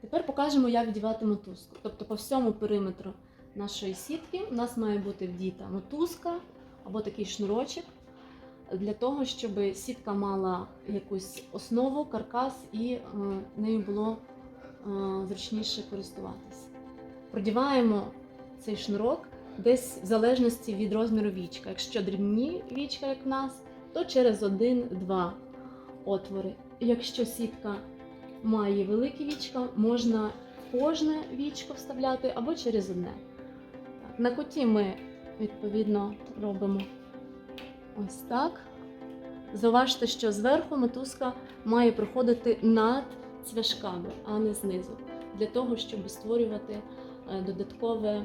Тепер покажемо, як вдівати мотузку. Тобто по всьому периметру нашої сітки у нас має бути вдіта мотузка або такий шнурочок для того, щоб сітка мала якусь основу, каркас і е, нею було е, зручніше користуватися. Продіваємо цей шнурок десь в залежності від розміру вічка. Якщо дрібні вічка, як в нас, то через один-два отвори. Якщо сітка має великі вічка, можна кожне вічко вставляти або через одне. На куті ми відповідно робимо ось так. Зауважте, що зверху мотузка має проходити над цвяшками, а не знизу, для того, щоб створювати е, додаткове, е,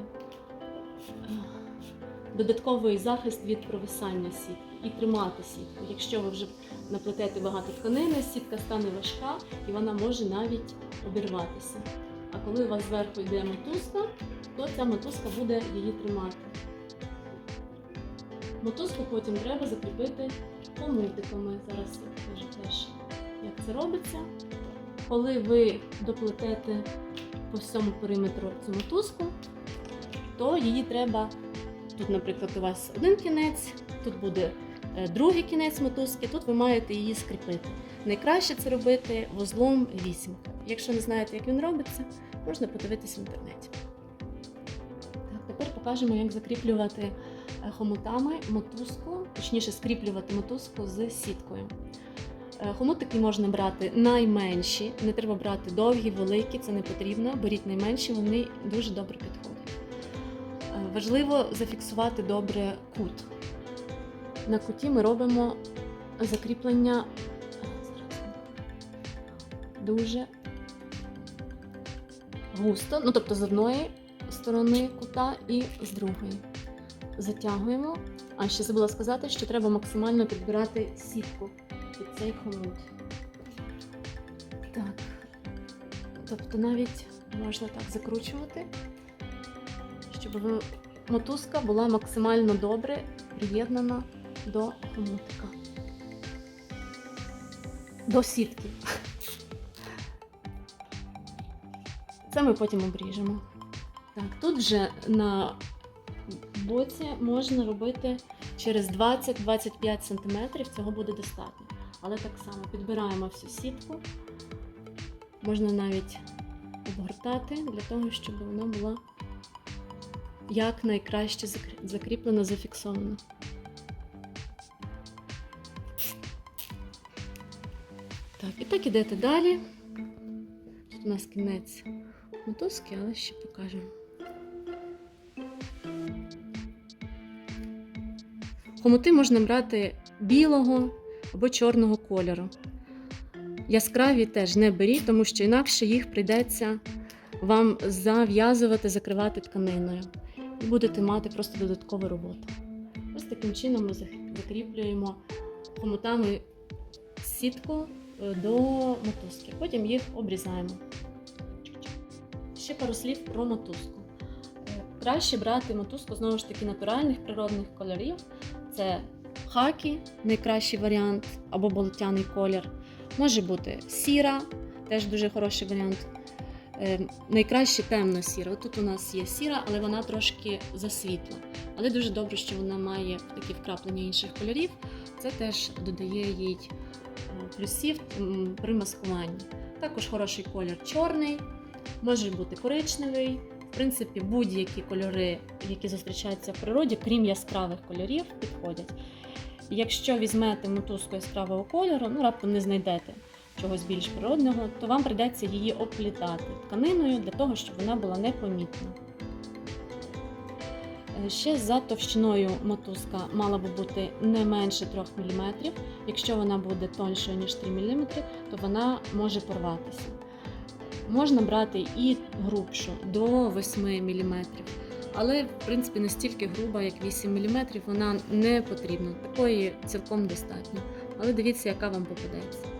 додатковий захист від провисання сітки і тримати сітку. Якщо ви вже наплетете багато тканини, сітка стане важка і вона може навіть обірватися. А коли у вас зверху йде мотузка, то ця мотузка буде її тримати. Мотузку потім треба закріпити хомутиками. Зараз я покажу теж, як це робиться. Коли ви доплетете по всьому периметру цю мотузку, то її треба. Тут, наприклад, у вас один кінець, тут буде е, другий кінець мотузки, тут ви маєте її скріпити. Найкраще це робити вузлом вісімка. Якщо не знаєте, як він робиться, можна подивитись в інтернеті. Так, тепер покажемо, як закріплювати е, хомутами мотузку, точніше скріплювати мотузку з сіткою. Е, Хомутики можна брати найменші, не треба брати довгі, великі, це не потрібно. Беріть найменші, вони дуже добре підходять. Важливо зафіксувати добре кут. На куті ми робимо закріплення дуже густо, ну тобто з одної сторони кута і з другої. Затягуємо. А ще забула сказати, що треба максимально підбирати сітку під цей хомут. Так. Тобто навіть можна так закручувати, щоб мотузка була максимально добре приєднана до хомутика. До сітки. Це ми потім обріжемо. Так, тут вже на боці можна робити через 20-25 см, цього буде достатньо. Але так само підбираємо всю сітку. Можна навіть обгортати для того, щоб вона була якнайкраще закрі- закріплена, зафіксована. Так, і так ідете далі. Тут у нас кінець мотузки, але ще покажемо. Хомути можна брати білого або чорного кольору. Яскраві теж не беріть, тому що інакше їх прийдеться вам зав'язувати, закривати тканиною. І будете мати просто додаткову роботу. Ось таким чином ми закріплюємо хомутами сітку е, до мотузки. Потім їх обрізаємо. Ще пару слів про мотузку. Е, Краще брати мотузку знову ж таки натуральних природних кольорів. Це хакі, найкращий варіант, або болотяний колір. Може бути сіра, теж дуже хороший варіант. Е, найкраще темно сіра. Тут у нас є сіра, але вона трошки засвітла. Але дуже добре, що вона має такі вкраплення інших кольорів. Це теж додає їй е, плюсів при маскуванні. Також хороший колір чорний, може бути коричневий. В принципі, будь-які кольори, які зустрічаються в природі, крім яскравих кольорів, підходять. Якщо візьмете мотузку яскравого кольору, ну раптом не знайдете чогось більш природного, то вам прийдеться її оплітати тканиною для того, щоб вона була непомітна. Е, Ще за товщиною мотузка мала би бути не менше 3 мм. Якщо вона буде тоншою, ніж 3 мм, то вона може порватися. Можна брати і грубшу до 8 мм. Але, в принципі, настільки груба, як 8 мм, вона не потрібна. Такої цілком достатньо. Але дивіться, яка вам попадеться.